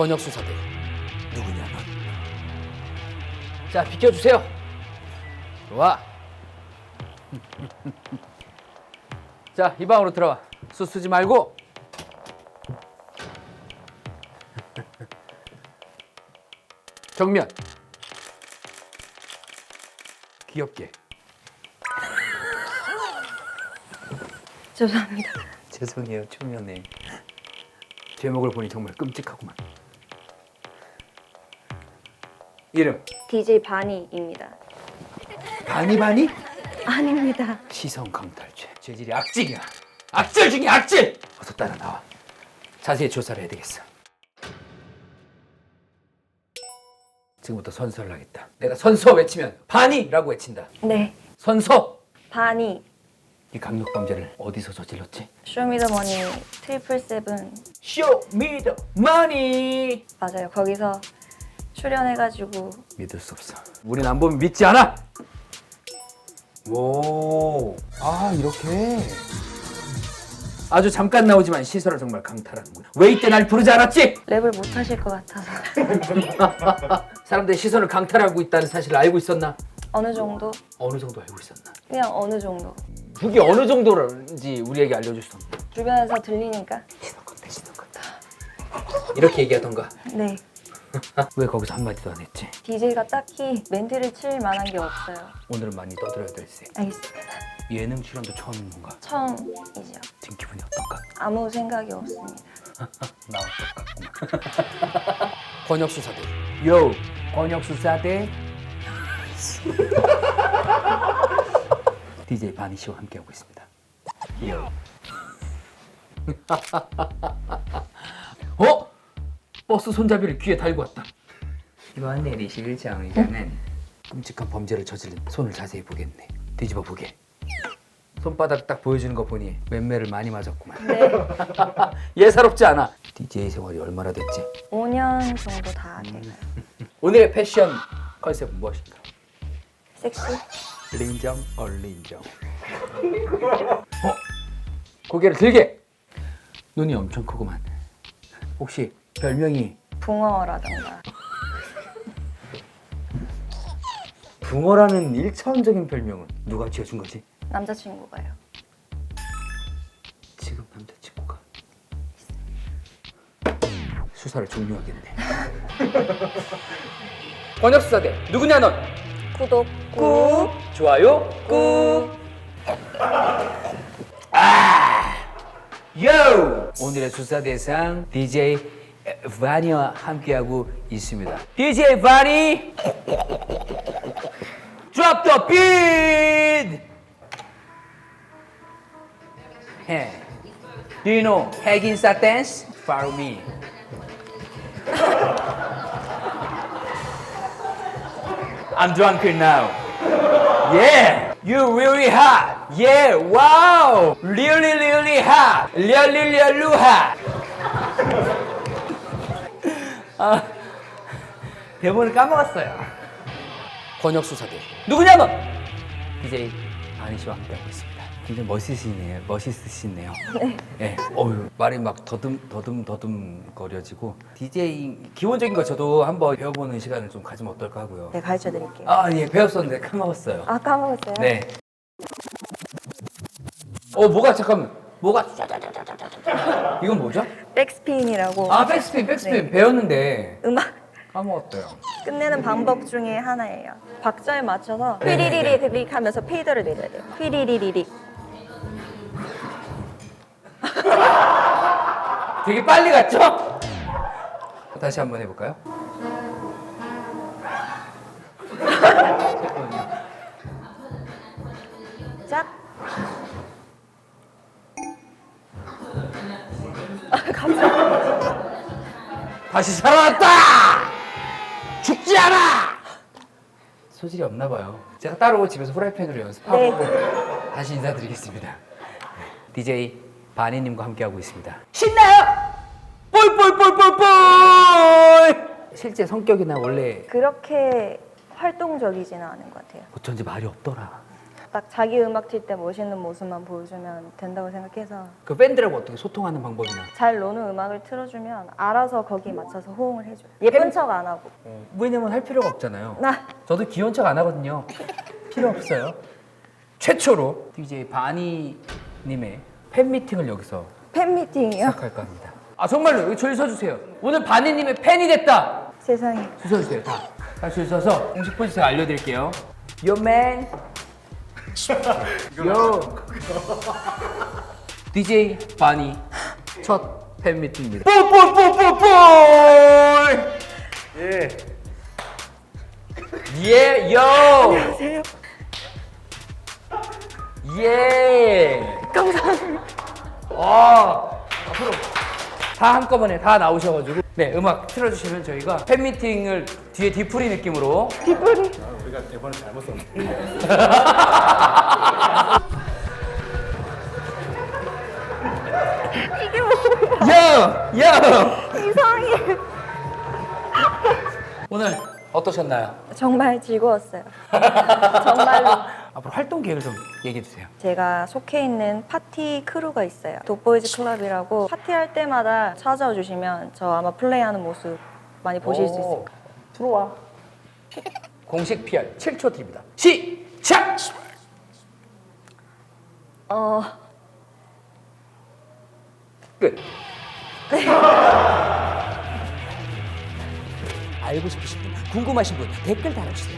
권혁 수사대 누구냐 넌? 자 비켜주세요. 좋아. 자 이 방으로 들어와. 수 쓰지 말고. 정면. 귀엽게. 죄송합니다. 죄송해요 초면에. 제목을 보니 정말 끔찍하구만. 이름 DJ 바니입니다. 바니바니? 아닙니다. 시선 강탈죄. 죄질이 악질이야. 악질 중에 악질. 어서 따라 나와. 자세히 조사를 해야 되겠어. 지금부터 선서를 하겠다. 내가 선서 외치면 바니라고 외친다. 네. 선서. 바니 이 강력 범죄를 어디서 저질렀지? 쇼미더머니 트리플 세븐 Show me the money. 맞아요. 거기서 출연해가지고 믿을 수 없어. 우린 안 보면 믿지 않아. 오, 아 이렇게. 아주 잠깐 나오지만 시설을 정말 강탈하는구나. 왜 이때 날 부르지 않았지? 랩을 못 하실 것 같아서 사람들의 시선을 강탈하고 있다는 사실을 알고 있었나? 어느 정도 어느 정도 알고 있었나? 그냥 어느 정도 그게 어느 정도인지 우리에게 알려줄 수 없나? 주변에서 들리니까. 이렇게 얘기하던가. 네 왜 거기서 한마디도 안 했지? DJ가 딱히 멘트를 칠 만한 게 없어요. 오늘은 많이 떠들어야 될세. 알겠습니다. 예능 출연도 처음인 건가? 처음이죠. 지금 기분이 어떤가? 아무 생각이 없습니다. 나와 똑같구나. 권혁 수사대. 요, 권혁 수사대. DJ 바니 씨와 함께하고 있습니다. 요. 어? 버스 손잡이를 귀에 달고 왔다. 이번 내리실 정류장은 끔찍한 범죄를 저지른 손을 자세히 보겠네. 뒤집어 보게. 손바닥 딱 보여주는 거 보니 맴매를 많이 맞았구만. 네. 예사롭지 않아. DJ 생활이 얼마나 됐지? 5년 정도 다 돼요. 오늘의 패션 컨셉은 무엇인가? 섹시? 린정 얼린정. 어? 고개를 들게. 눈이 엄청 크구만. 혹시 별명이 붕어라던가 붕어라는 일차원적인 별명은 누가 지어준 거지? 남자친구가요. 지금 남자친구가 수사를 종료하겠네. 권혁 수사대 누구냐 넌? 구독 꾹 좋아요 꾹 아! 요! 오늘의 수사 대상 DJ 바니와 함께하고 있습니다. DJ 바니 drop the beat. Hey, do you know Haginsa dance? Follow me. I'm drunk now. Yeah, you really hot. Yeah, wow, really, really hot. Really, really hot. 아, 대본을 까먹었어요. 권혁 수사대. 누구냐 너? DJ 아니 씨와 함께하고 있습니다. 굉장히 멋있으시네요. 멋있으시네요. 네. 어유 말이 막 더듬 더듬 더듬 거려지고 DJ 기본적인 거 저도 한번 배워보는 시간을 좀 가지면 어떨까 하고요. 네 가르쳐 드릴게요. 아, 예, 배웠었는데 까먹었어요. 아 까먹었어요? 네. 어, 뭐가 잠깐만. 뭐가 이건 뭐죠? 백스핀이라고 아, 백스핀, 백스핀 네. 배웠는데 음악 까먹었대요. 끝내는 방법 중에 하나예요. 박자에 맞춰서 네, 네, 네. 휘리리릭 하면서 페이더를 내려야 돼요. 휘리리리릭. 되게 빨리 갔죠? 다시 한번 해볼까요? 다시 살아났다! 죽지 않아! 소질이 없나 봐요. 제가 따로 집에서 후라이팬으로 연습하고 네. 다시 인사드리겠습니다. DJ 바니님과 함께하고 있습니다. 신나요? 뿔뿔뿔뿔뿔! 실제 성격이나 원래 그렇게 활동적이지는 않은 것 같아요. 어쩐지 말이 없더라. 딱 자기 음악 튈때 멋있는 모습만 보여주면 된다고 생각해서 그 밴드라고 어떻게 소통하는 방법이나 잘 노는 음악을 틀어주면 알아서 거기에 맞춰서 호응을 해줘요. 예쁜 척 안 하고. 왜냐면 할 필요가 없잖아요. 나 저도 귀여운 척 안 하거든요. 필요 없어요. 최초로 DJ 바니님의 팬 미팅을 여기서 팬미팅이요? 시작할까 합니다. 아 정말로 여기 줄 서주세요. 오늘 바니님의 팬이 됐다. 세상에. 줄 서주세요. 다. 다줄 서서 공식 제가 알려드릴게요. Yo man. Yo. DJ 바니 첫 팬 미팅입니다. 뽀뽀뽀뽀뽀. 예. 예, 요. 안녕하세요. 예. 감사합니다. 와 앞으로 다 한꺼번에 다 나오셔가지고 네 음악 틀어주시면 저희가 팬미팅을 뒤에 뒤풀이 느낌으로 뒷불이. 우리가 대본을 잘못 썼네. 이게 뭐야? 야! 야! 이상해. 오늘 어떠셨나요? 정말 즐거웠어요. 정말로. 앞으로 활동 계획을 좀 얘기해 주세요. 제가 속해 있는 파티 크루가 있어요. 돋보이즈 클럽이라고 파티할 때마다 찾아와 주시면 저 아마 플레이하는 모습 많이 보실 수 있어요. 들어와. 공식 PR 7초 드립니다. 시작! 어, 끝. 알고 싶으신 분 궁금하신 분 댓글 달아주세요